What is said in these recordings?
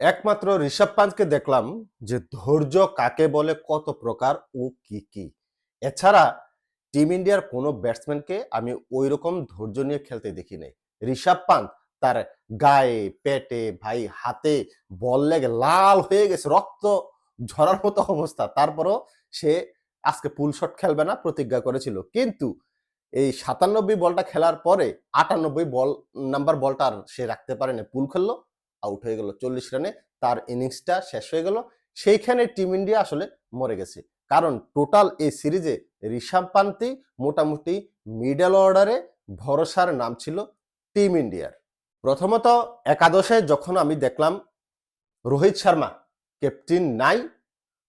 একমাত্র ঋষভ পান্তকে দেখলাম যে ধৈর্য কাকে বলে, কত প্রকার ও কি কি। এছাড়া টিম ইন্ডিয়ার কোনো ব্যাটসম্যানকে আমি ওই রকম ধৈর্য নিয়ে খেলতে দেখি নাই। ঋষভ পান্ত তার গায়ে, পেটে, ভাই, হাতে, বল লেগে লাল হয়ে গেছে, রক্ত ঝরার মতো অবস্থা। তারপরও সে আজকে পুল শট খেলবে না, প্রতিজ্ঞা করেছিল। কিন্তু এই সাতানব্বই বলটা খেলার পরে আটানব্বই বল, নাম্বার বলটা আর সে রাখতে পারেনি, পুল খেললো। আউট হয়ে গেল চল্লিশ রানে তার ইনিংসটা শেষ হয়ে গেল। সেইখানে টিম ইন্ডিয়া আসলে মরে গেছে। কারণ টোটাল এই সিরিজে ঋষভ পান্তি মোটামুটি মিডল অর্ডারে ভরসার নাম ছিল টিম ইন্ডিয়ার প্রথমত একাদশে যখন আমি দেখলাম রোহিত শর্মা ক্যাপ্টেন নাই,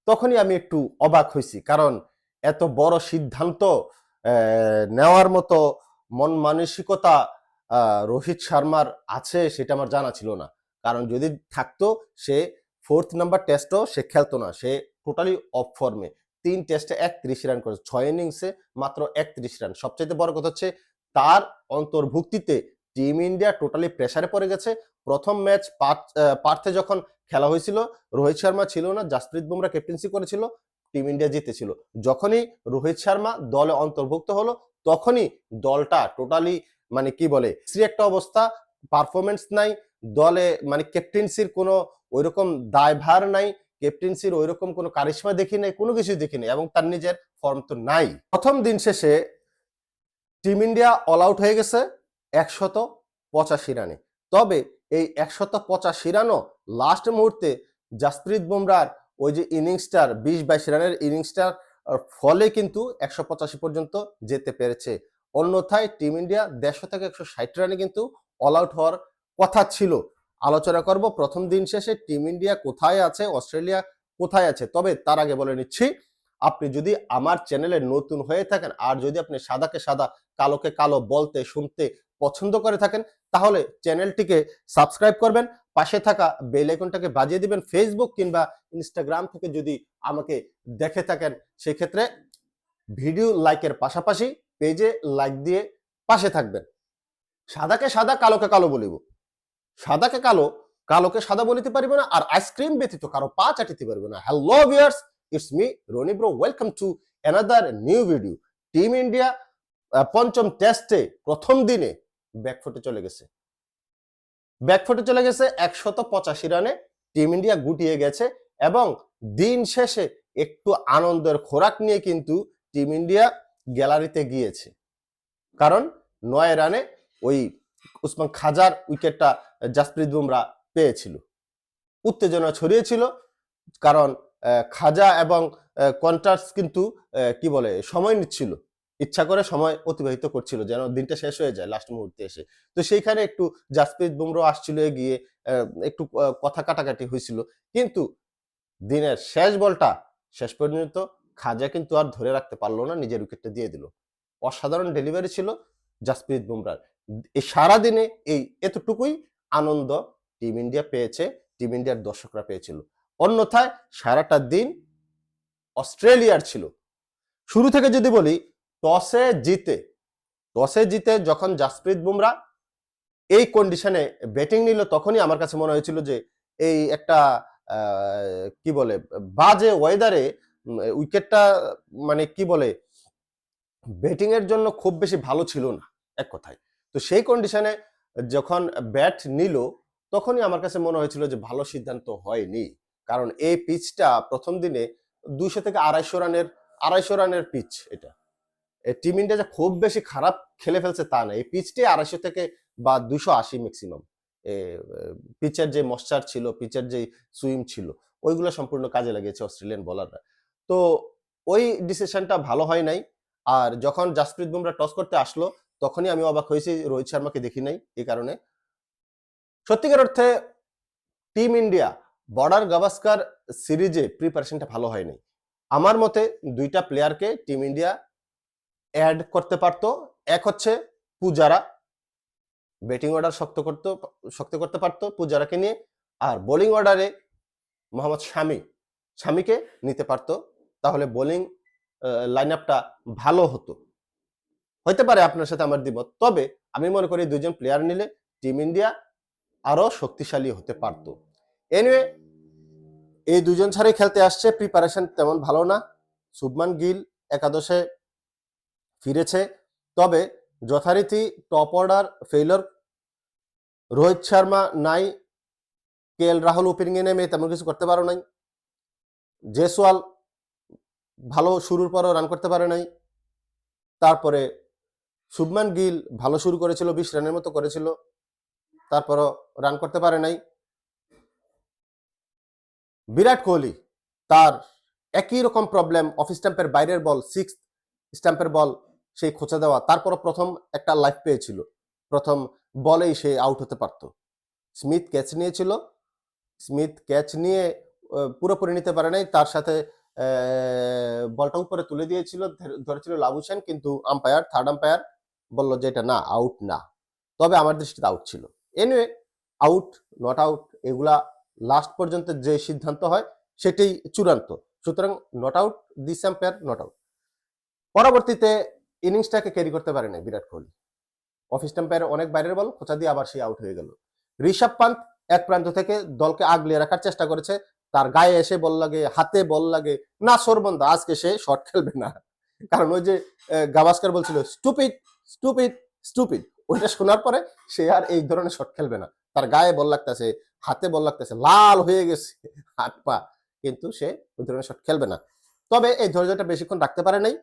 তখনই আমি একটু অবাক হয়েছি। কারণ এত বড় সিদ্ধান্ত নেওয়ার মতো মন মানসিকতা রোহিত শর্মার আছে সেটা আমার জানা ছিল না। কারণ যদি থাকতো, সে ফোর্থ নাম্বার টেস্টও সে খেলতো না। সে টোটালি অফ ফর্মে তিন টেস্টে একত্রিশ রান করেছে। ছয় ইনিংসে মাত্র একত্রিশ রান সবচেয়ে বড় কথা হচ্ছে, তার অন্তর্ভুক্তিতে টিম ইন্ডিয়া টোটালি প্রেসারে পড়ে গেছে। প্রথম ম্যাচ পার্থে যখন খেলা হয়েছিল, রোহিত শর্মা ছিল না, জাসপ্রীত বুমরা ক্যাপ্টেন্সি করেছিল টিম ইন্ডিয়া জিতেছিল। যখনই রোহিত শর্মা দলে অন্তর্ভুক্ত হলো, তখনই দলটা টোটালি মানে কি বলে একটা অবস্থা পারফরমেন্স নাই দলে মানে ক্যাপ্টেন্সির কোনো ওই ওইরকম দায়ভার নাই ক্যাপ্টেন্সির ওইরকম কোনো কারিশমা দেখি নাই, কোনো কিছু দেখি নাই এবং তার নিজের ফর্ম তো নাই। প্রথম দিন শেষে টিম ইন্ডিয়া অল আউট হয়ে গেছে একশত পঁচাশি রানে। তবে এই একশত পঁচাশি রানও লাস্ট মুহূর্তে জাসপ্রীত বুমরার ওই যে ইনিংসটার বিশ বাইশ রানের ইনিংসটার ফলে কিন্তু একশো পঁচাশি পর্যন্ত যেতে পেরেছে। অন্যথায় টিম ইন্ডিয়া দেড়শো থেকে একশো ষাট রানে কিন্তু অল আউট হওয়ার কথা ছিল। আলোচনা করব প্রথম দিন শেষে টিম ইন্ডিয়া কোথায় আছে, অস্ট্রেলিয়া কোথায় আছে, তবে তার আগে বলে নিচ্ছি, আপনি যদি আমার চ্যানেলে নতুন হয়ে থাকেন আর যদি আপনি সাদাকে সাদা, কালোকে কালো বলতে, শুনতে পছন্দ করে থাকেন, তাহলে চ্যানেলটিকে সাবস্ক্রাইব করবেন, পাশে থাকা বেল আইকনটাকে বাজিয়ে দিবেন ফেসবুক কিংবা ইনস্টাগ্রাম থেকে যদি আমাকে দেখে থাকেন, সেক্ষেত্রে ভিডিও লাইকের পাশাপাশি পেজে লাইক দিয়ে পাশে থাকবেন। সাদাকে সাদা, কালোকে কালো বলিব। সাদাকে কালো, কালোকে সাদা বলিতে পারিব না, আর আইসক্রিম ব্যতীত কারও পা চাটিতে পারবে না। Hello viewers it's me Rony bro welcome to another new video team India পঞ্চম টেস্টে প্রথম দিনে ব্যাকফুটে চলে গেছে। ব্যাকফুটে চলে গেছে একশত পঁচাশি রানে। টিম ইন্ডিয়া গুটিয়ে গেছে এবং দিন শেষে একটু আনন্দের খোরাক নিয়ে কিন্তু টিম ইন্ডিয়া গ্যালারিতে গিয়েছে। কারণ নয় রানে ওই উসমান খাজার উইকেটটা জাসপ্রীত বুমরা পেয়েছিল। উত্তেজনা ছড়িয়েছিল কারণ খাজা এবং কন্ট্রাস্ট কিন্তু কি বলে, সময় নিচ্ছিল। ইচ্ছা করে সময় অতিবাহিত করছিল যেন দিনটা শেষ হয়ে যায় লাস্ট মুহূর্তে এসে। তো সেইখানে একটু জাসপ্রীত বুমরা আসছিল গিয়ে একটু কথা কাটাকাটি হয়েছিল। কিন্তু দিনের শেষ বলটা, শেষ পর্যন্ত খাজা কিন্তু আর ধরে রাখতে পারল না, নিজের উইকেটটা দিয়ে দিল। অসাধারণ ডেলিভারি ছিল জাসপ্রীত বুমরার। এই সারাদিনে এই এতটুকুই আনন্দ টিম ইন্ডিয়া পেয়েছে, টিম ইন্ডিয়ার দর্শকরা পেয়েছিল। অন্যথায় সারাটা দিন অস্ট্রেলিয়ার ছিল। শুরু থেকে যদি বলি, টসে জিতে টসে জিতে যখন জাসপ্রীত বুমরা এই কন্ডিশনে ব্যাটিং নিল, তখনই আমার কাছে মনে হয়েছিল যে এই একটা কি বলে, বাজে ওয়েদারে উইকেটটা মানে কি বলে ব্যাটিং এর জন্য খুব বেশি ভালো ছিল না, এক কথায়। তো সেই কন্ডিশনে যখন ব্যাট নিল, তখনই আমার কাছে মনে হয়েছিল যে ভালো সিদ্ধান্ত হয়নি। কারণ এই পিচটা প্রথম দিনে দুইশো থেকে আড়াইশো রানের আড়াইশো রানের পিচ এটা। টিম ইন্ডিয়া যে খুব বেশি খারাপ খেলে ফেলছে তা না। এই পিচটি আড়াইশো থেকে বা দুশো আশি ম্যাক্সিমাম পিচের যে মশ্চার ছিল পিচের যে সুইম ছিল, ওইগুলো সম্পূর্ণ কাজে লাগিয়েছে অস্ট্রেলিয়ান বোলাররা তো ওই ডিসিশনটা ভালো হয় নাই। আর যখন জাসপ্রীত বুমরা টস করতে আসলো তখনই আমি অবাক হয়েছি রোহিত শর্মাকে দেখি নাই এই কারণে। সত্যিকার অর্থে টিম ইন্ডিয়া বর্ডার গাভাস্কার সিরিজে প্রিপারেশনটা ভালো হয়নি। আমার মতে দুইটা প্লেয়ারকে টিম ইন্ডিয়া অ্যাড করতে পারতো। এক হচ্ছে পূজারা ব্যাটিং অর্ডার শক্ত করতে শক্ত করতে পারতো পূজারাকে নিয়ে। আর বোলিং অর্ডারে মোহাম্মদ শামি, শামিকে নিতে পারতো। তাহলে বোলিং লাইন আপটা ভালো হতো। হইতে পারে আপনার সাথে আমার দ্বিমত। তবে আমি মনে করি দুজন প্লেয়ার নিলে টিম ইন্ডিয়া আরও শক্তিশালী হতে পারত। এনিওয়ে এই দুজন ছাড়াই খেলতে আসছে প্রিপারেশন তেমন ভালো না। শুভমান গিল একাদশে ফিরেছে। তবে যথারীতি top order failure Rohit Sharma নাই কে এল রাহুল ওপেনিংয়ে নেমে তেমন কিছু করতে পারো নাই। জেসওয়াল ভালো শুরুর পরও রান করতে পারে নাই। তারপরে শুভমান গিল ভালো শুরু করেছিল, বিশ রানের মতো করেছিল। তারপরও রান করতে পারে নাই। বিরাট কোহলি তার একই রকম প্রবলেম অফ স্ট্যাম্পের বাইরের বল সিক্স স্ট্যাম্পের বল সেই খোঁচা দেওয়া, তারপরও প্রথম একটা লাইফ পেয়েছিল। প্রথম বলেই সে আউট হতে পারত। স্মিথ ক্যাচ নিয়েছিল। স্মিথ ক্যাচ নিয়ে পুরোপুরি নিতে পারে নাই। তার সাথে বলটা উপরে তুলে দিয়েছিল ধরে- ধরেছিল লাবুসেন কিন্তু আম্পায়ার থার্ড আম্পায়ার বলল যে এটা না আউট না। তবে আমার দৃষ্টিতে আউট ছিল। এনিওয়ে আউট নট আউট এগুলা লাস্ট পর্যন্ত যে সিদ্ধান্ত হয়, সেটাই চূড়ান্ত। সুতরাং not out this umpire not out পরবর্তীতে ইনিংসটাকে ক্যারি করতে পারে না বিরাট কোহলি। অফ স্টাম্পায়ার অনেক বাইরের বল খোঁচা দিয়ে আবার সে আউট হয়ে গেল। ঋষভ পান্ত এক প্রান্ত থেকে দলকে আগলিয়ে রাখার চেষ্টা করেছে। তার গায়ে এসে বল লাগে, হাতে বল লাগে। না, সরবন্ধ, আজকে সে শট খেলবে না। কারণ ওই যে গাভাস্কার বলছিল স্টুপিড স্টুপিড স্টুপিড ওইটা শোনার পরে সে আর এই ধরনের শট খেলবে না। তার গায়ে বল লাগতেছে, হাতে বল লাগতেছে, লাল হয়ে গেছে, হাত পা। কিন্তু সে ওই ধরনের শট খেলবে না। তবে এই ধৈর্যটা বেশিক্ষণ রাখতে পারে নাই।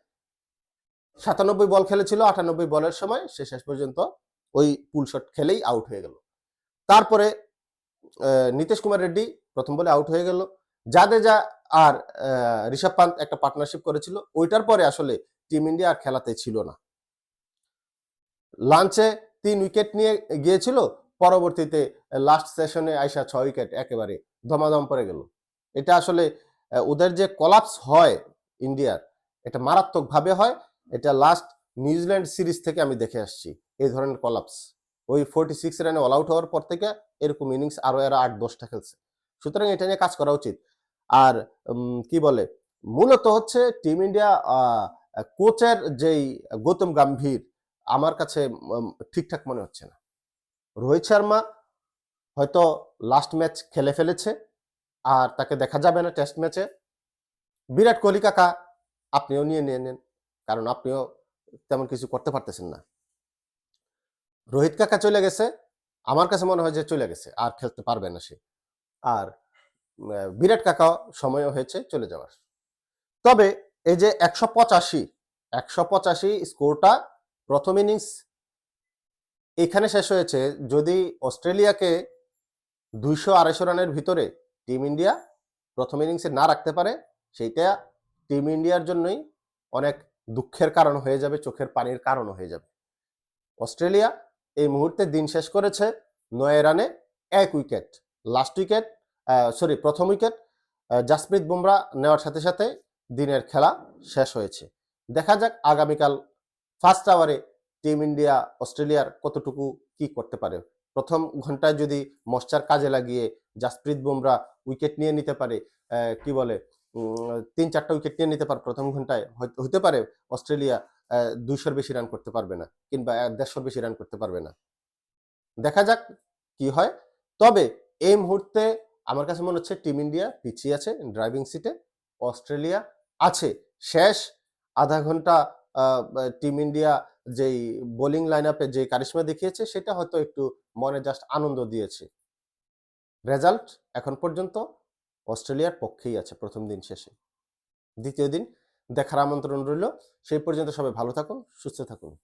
সাতানব্বই বল খেলেছিল, আটানব্বই বলের সময় সে শেষ পর্যন্ত ওই পুল শট খেলেই আউট হয়ে গেল। তারপরে নীতিশ কুমার রেড্ডি প্রথম বলে আউট হয়ে গেল। জাদেজা আর ঋষভ পান্ত একটা পার্টনারশিপ করেছিল। ওইটার পরে আসলে টিম ইন্ডিয়া আর খেলাতে ছিল না। লাঞ্চে তিন উইকেট নিয়ে গিয়েছিল, পরবর্তীতে লাস্ট সেশনে আইসা ছয় উইকেট একেবারে ধমাধম পড়ে গেল। এটা আসলে ওদের যে কলাপস হয় ইন্ডিয়ার, এটা মারাত্মকভাবে হয়। এটা লাস্ট নিউজিল্যান্ড সিরিজ থেকে আমি দেখে আসছি, এই ধরনের কলাপস ওই ফোর্টি সিক্স রানে অল আউট হওয়ার পর থেকে এরকম ইনিংস আরও এরা আট দশটা খেলছে। সুতরাং এটা নিয়ে কাজ করা উচিত। আর কি বলে? মূলত হচ্ছে টিম ইন্ডিয়া কোচের যেই গৌতম গম্ভীর আমার কাছে ঠিকঠাক মনে হচ্ছে না। রোহিত শর্মা হয়তো লাস্ট ম্যাচ খেলে ফেলেছে আর তাকে দেখা যাবে না টেস্ট ম্যাচে বিরাট কোহলি কাকা, আপনিও নিয়ে নিয়ে নেন, কারণ আপনিও তেমন কিছু করতে পারতেছেন না। রোহিত কাকা চলে গেছে, আমার কাছে মনে হয় যে চলে গেছে, আর খেলতে পারবে না সে। আর বিরাট কাকা সময়ও হয়েছে চলে যাওয়ার। তবে এই যে একশো পঁচাশি একশো পঁচাশি স্কোরটা প্রথম ইনিংস এখানে শেষ হয়েছে যদি অস্ট্রেলিয়াকে দুইশো আড়াইশো রানের ভিতরে টিম ইন্ডিয়া প্রথম ইনিংসে না রাখতে পারে, সেইটা টিম ইন্ডিয়ার জন্যই অনেক দুঃখের কারণ হয়ে যাবে, চোখের পানির কারণও হয়ে যাবে। অস্ট্রেলিয়া এই মুহূর্তে দিন শেষ করেছে নয় রানে এক উইকেট। লাস্ট উইকেট সরি, প্রথম উইকেট জাসপ্রীত বুমরা নেওয়ার সাথে সাথে দিনের খেলা শেষ হয়েছে। দেখা যাক আগামীকাল ফার্স্ট আওয়ারে টিম ইন্ডিয়া অস্ট্রেলিয়ার কতটুকু কি করতে পারে? প্রথম ঘন্টায় যদি মশ্চার কাজে লাগিয়ে জাসপ্রীত বুমরা উইকেট নিয়ে নিতে পারে কি বলে তিন চারটা উইকেট নিয়ে নিতে পারে প্রথম ঘন্টায় হতে পারে অস্ট্রেলিয়া দুইশোর বেশি রান করতে পারবে না কিংবা দেড়শোর বেশি রান করতে পারবে না। দেখা যাক কি হয়। তবে এই মুহূর্তে আমার কাছে মনে হচ্ছে টিম ইন্ডিয়া পিছিয়ে আছে, ড্রাইভিং সিটে, অস্ট্রেলিয়া আছে। শেষ আধা ঘণ্টা টিম ইন্ডিয়া যেই বোলিং লাইন আপে যে কারিশ্মা দেখিয়েছে, সেটা হয়তো একটু মনে জাস্ট আনন্দ দিয়েছে। রেজাল্ট এখন পর্যন্ত অস্ট্রেলিয়ার পক্ষেই আছে প্রথম দিন শেষে। দ্বিতীয় দিন দেখার আমন্ত্রণ রইল। সেই পর্যন্ত সবাই ভালো থাকুন, সুস্থ থাকুন।